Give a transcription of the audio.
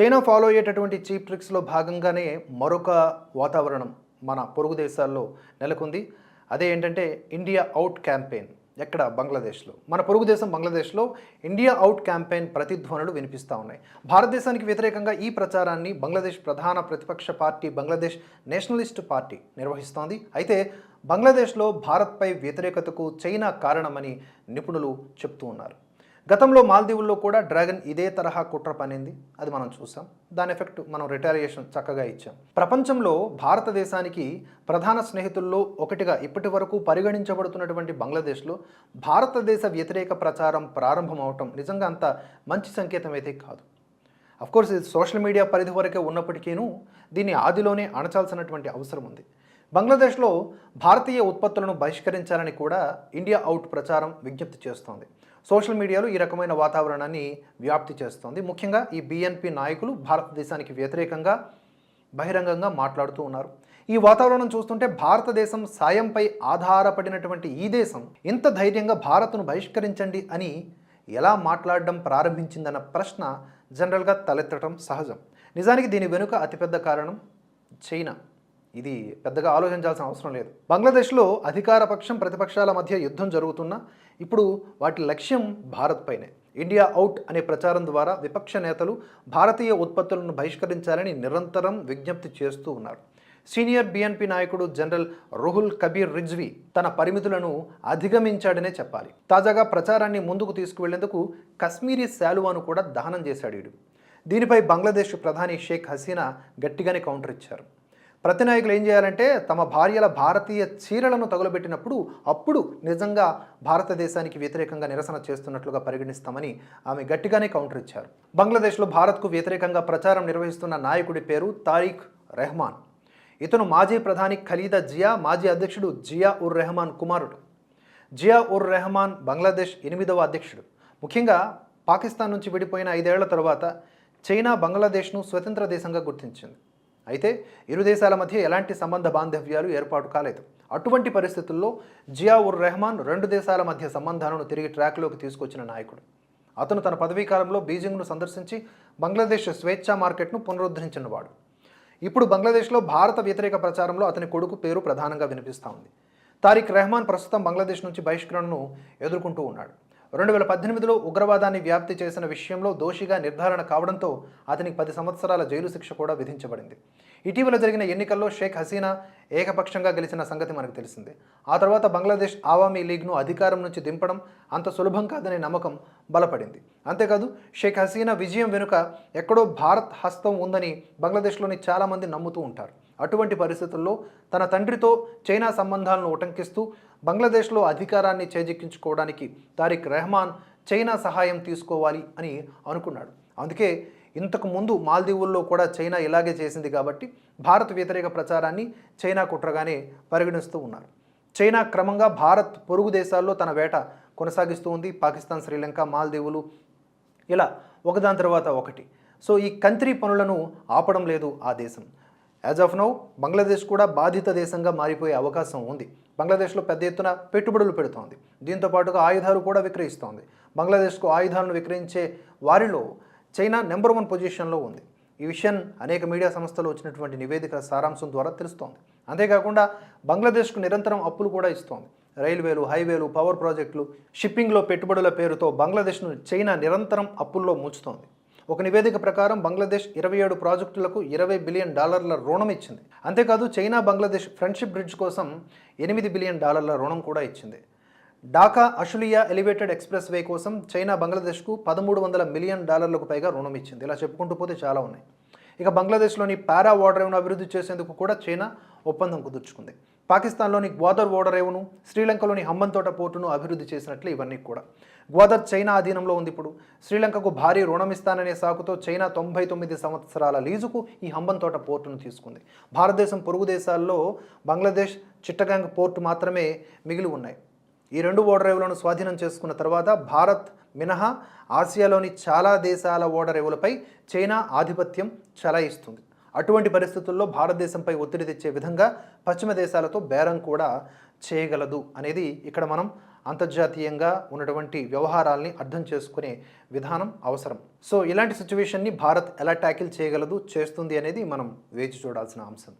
China follow అయ్యేటటువంటి cheap ట్రిక్స్లో భాగంగానే మరొక వాతావరణం మన పొరుగు దేశాల్లో నెలకొంది. అదే ఏంటంటే ఇండియా అవుట్ క్యాంపెయిన్ ఎక్కడ? బంగ్లాదేశ్లో. మన పొరుగు దేశం బంగ్లాదేశ్లో ఇండియా అవుట్ క్యాంపెయిన్ ప్రతిధ్వనులు వినిపిస్తూ ఉన్నాయి. భారతదేశానికి వ్యతిరేకంగా ఈ ప్రచారాన్ని బంగ్లాదేశ్ ప్రధాన ప్రతిపక్ష పార్టీ బంగ్లాదేశ్ నేషనలిస్ట్ పార్టీ నిర్వహిస్తోంది. అయితే బంగ్లాదేశ్లో భారత్పై వ్యతిరేకతకు చైనా కారణమని నిపుణులు చెప్తూ ఉన్నారు. గతంలో మాల్దీవుల్లో కూడా డ్రాగన్ ఇదే తరహా కుట్ర పనింది. అది మనం చూసాం. దాని ఎఫెక్ట్ మనం రిటాలియేషన్ చక్కగా ఇచ్చాం. ప్రపంచంలో భారతదేశానికి ప్రధాన స్నేహితుల్లో ఒకటిగా ఇప్పటి వరకు పరిగణించబడుతున్నటువంటి బంగ్లాదేశ్లో భారతదేశ వ్యతిరేక ప్రచారం ప్రారంభమవటం నిజంగా అంత మంచి సంకేతం అయితే కాదు. అఫ్కోర్స్ ఇది సోషల్ మీడియా పరిధి వరకే ఉన్నప్పటికీను దీన్ని ఆదిలోనే అణచాల్సినటువంటి అవసరం ఉంది. బంగ్లాదేశ్లో భారతీయ ఉత్పత్తులను బహిష్కరించాలని కూడా ఇండియా అవుట్ ప్రచారం విజ్ఞప్తి చేస్తోంది. సోషల్ మీడియాలో ఈ రకమైన వాతావరణాన్ని వ్యాప్తి చేస్తోంది. ముఖ్యంగా ఈ బీఎన్పీ నాయకులు భారతదేశానికి వ్యతిరేకంగా బహిరంగంగా మాట్లాడుతూ ఉన్నారు. ఈ వాతావరణం చూస్తుంటే భారతదేశం సాయంపై ఆధారపడినటువంటి ఈ దేశం ఇంత ధైర్యంగా భారత్ను బహిష్కరించండి అని ఎలా మాట్లాడడం ప్రారంభించిందన్న ప్రశ్న జనరల్గా తలెత్తడం సహజం. నిజానికి దీని వెనుక అతిపెద్ద కారణం చైనా. ఇది పెద్దగా ఆలోచించాల్సిన అవసరం లేదు. బంగ్లాదేశ్లో అధికార పక్షం ప్రతిపక్షాల మధ్య యుద్ధం జరుగుతున్నా ఇప్పుడు వాటి లక్ష్యం భారత్ పైనే. ఇండియా అవుట్ అనే ప్రచారం ద్వారా విపక్ష నేతలు భారతీయ ఉత్పత్తులను బహిష్కరించాలని నిరంతరం విజ్ఞప్తి చేస్తూ ఉన్నారు. సీనియర్ బిఎన్పి నాయకుడు జనరల్ రుహుల్ కబీర్ రిజ్వీ తన పరిమితులను అధిగమించాడనే చెప్పాలి. తాజాగా ప్రచారాన్ని ముందుకు తీసుకువెళ్ళేందుకు కశ్మీరీ శాలువాను కూడా దహనం చేశాడు వీడు దీనిపై బంగ్లాదేశ్ ప్రధాని షేక్ హసీనా గట్టిగానే కౌంటర్ ఇచ్చారు. ప్రతి నాయకులు ఏం చేయాలంటే తమ భార్యల భారతీయ చీరలను తగులబెట్టినప్పుడు అప్పుడు నిజంగా భారతదేశానికి వ్యతిరేకంగా నిరసన చేస్తున్నట్లుగా పరిగణిస్తామని ఆమె గట్టిగానే కౌంటర్ ఇచ్చారు. బంగ్లాదేశ్లో భారత్కు వ్యతిరేకంగా ప్రచారం నిర్వహిస్తున్న నాయకుడి పేరు తారిక్ రెహమాన్. ఇతను మాజీ ప్రధాని ఖలీదా జియా మాజీ అధ్యక్షుడు జియా ఉర్ రెహమాన్ కుమారుడు. జియా ఉర్ రెహమాన్ బంగ్లాదేశ్ ఎనిమిదవ అధ్యక్షుడు. ముఖ్యంగా పాకిస్తాన్ నుంచి విడిపోయిన ఐదేళ్ళ తరువాత చైనా బంగ్లాదేశ్ను స్వతంత్ర దేశంగా గుర్తించింది. అయితే ఇరు దేశాల మధ్య ఎలాంటి సంబంధ బాంధవ్యాలు ఏర్పాటు కాలేదు. అటువంటి పరిస్థితుల్లో జియా ఉర్ రెహమాన్ రెండు దేశాల మధ్య సంబంధాలను తిరిగి ట్రాక్లోకి తీసుకొచ్చిన నాయకుడు. అతను తన పదవీకాలంలో బీజింగ్ను సందర్శించి బంగ్లాదేశ్ స్వేచ్ఛా మార్కెట్ను పునరుద్ధరించినవాడు. ఇప్పుడు బంగ్లాదేశ్లో భారత వ్యతిరేక ప్రచారంలో అతని కొడుకు పేరు ప్రధానంగా వినిపిస్తూ ఉంది. తారిక్ రెహమాన్ ప్రస్తుతం బంగ్లాదేశ్ నుంచి బహిష్కరణను ఎదుర్కొంటూ ఉన్నాడు. రెండు వేల పద్దెనిమిదిలో ఉగ్రవాదాన్ని వ్యాప్తి చేసిన విషయంలో దోషిగా నిర్ధారణ కావడంతో అతనికి పది సంవత్సరాల జైలు శిక్ష కూడా విధించబడింది. ఇటీవల జరిగిన ఎన్నికల్లో షేక్ హసీనా ఏకపక్షంగా గెలిచిన సంగతి మనకు తెలిసింది. ఆ తర్వాత బంగ్లాదేశ్ ఆవామీ లీగ్ను అధికారం నుంచి దింపడం అంత సులభం కాదనే నమ్మకం బలపడింది. అంతేకాదు షేక్ హసీనా విజయం వెనుక ఎక్కడో భారత్ హస్తం ఉందని బంగ్లాదేశ్లోని చాలామంది నమ్ముతూ ఉంటారు. అటువంటి పరిస్థితుల్లో తన తండ్రితో చైనా సంబంధాలను ఉటంకిస్తూ బంగ్లాదేశ్లో అధికారాన్ని చేజిక్కించుకోవడానికి తారిక్ రెహమాన్ చైనా సహాయం తీసుకోవాలి అని అనుకున్నాడు. అందుకే ఇంతకు ముందు మాల్దీవుల్లో కూడా చైనా ఇలాగే చేసింది కాబట్టి భారత్ వ్యతిరేక ప్రచారాన్ని చైనా కుట్రగానే పరిగణిస్తూ ఉన్నారు. చైనా క్రమంగా భారత్ పొరుగు దేశాల్లో తన వేట కొనసాగిస్తూ ఉంది. పాకిస్తాన్ శ్రీలంక మాల్దీవులు ఇలా ఒకదాని తర్వాత ఒకటి. సో ఈ కంత్రి పనులను ఆపడం లేదు ఆ దేశం. యాజ్ ఆఫ్ నౌ బంగ్లాదేశ్ కూడా బాధిత దేశంగా మారిపోయే అవకాశం ఉంది. బంగ్లాదేశ్లో పెద్ద ఎత్తున పెట్టుబడులు పెడుతోంది. దీంతో పాటుగా ఆయుధాలు కూడా విక్రయిస్తోంది. బంగ్లాదేశ్కు ఆయుధాలను విక్రయించే వారిలో చైనా నెంబర్ వన్ పొజిషన్లో ఉంది. ఈ విషయం అనేక మీడియా సంస్థలు వచ్చినటువంటి నివేదికల సారాంశం ద్వారా తెలుస్తోంది. అంతేకాకుండా బంగ్లాదేశ్కు నిరంతరం అప్పులు కూడా ఇస్తోంది. రైల్వేలు హైవేలు పవర్ ప్రాజెక్టులు షిప్పింగ్లో పెట్టుబడుల పేరుతో బంగ్లాదేశ్ను చైనా నిరంతరం అప్పుల్లో ముంచుతోంది. ఒక నివేదిక ప్రకారం బంగ్లాదేశ్ ఇరవై ఏడు ప్రాజెక్టులకు ఇరవై బిలియన్ డాలర్ల రుణం ఇచ్చింది. అంతేకాదు చైనా బంగ్లాదేశ్ ఫ్రెండ్షిప్ బ్రిడ్జ్ కోసం ఎనిమిది బిలియన్ డాలర్ల రుణం కూడా ఇచ్చింది. Dhaka Ashulia elevated expressway కోసం చైనా బంగ్లాదేశ్కు పదమూడు వందల మిలియన్ డాలర్లకు పైగా రుణం ఇచ్చింది. ఇలా చెప్పుకుంటూ పోతే చాలా ఉన్నాయి. ఇక బంగ్లాదేశ్లోని పారా ఓడరేవును అభివృద్ధి చేసేందుకు కూడా చైనా ఒప్పందం కుదుర్చుకుంది. పాకిస్తాన్లోని గ్వాదర్ ఓడరేవును శ్రీలంకలోని హంబంతోట పోర్టును అభివృద్ధి చేసినట్లు ఇవన్నీ కూడా. గ్వాదర్ చైనా అధీనంలో ఉంది ఇప్పుడు. శ్రీలంకకు భారీ రుణం ఇస్తాననే సాకుతో చైనా తొంభై తొమ్మిది సంవత్సరాల లీజుకు ఈ హంబంతోట పోర్టును తీసుకుంది. భారతదేశం పొరుగు దేశాల్లో బంగ్లాదేశ్ చిట్టగాంగ్ పోర్టు మాత్రమే మిగిలి ఉన్నాయి. ఈ రెండు ఓడరేవులను స్వాధీనం చేసుకున్న తర్వాత భారత్ మినహా ఆసియాలోని చాలా దేశాల ఓడరేవులపై చైనా ఆధిపత్యం చలాయిస్తుంది. అటువంటి పరిస్థితుల్లో భారతదేశంపై ఒత్తిడి తెచ్చే విధంగా పశ్చిమ దేశాలతో బేరం కూడా చేయగలదు అనేది ఇక్కడ మనం అంతర్జాతీయంగా ఉన్నటువంటి వ్యవహారాల్ని అర్థం చేసుకునే విధానం అవసరం. సో ఇలాంటి సిచ్యువేషన్ని భారత్ ఎలా ట్యాకిల్ చేయగలదు చేస్తుంది అనేది మనం వేచి చూడాల్సిన అంశం.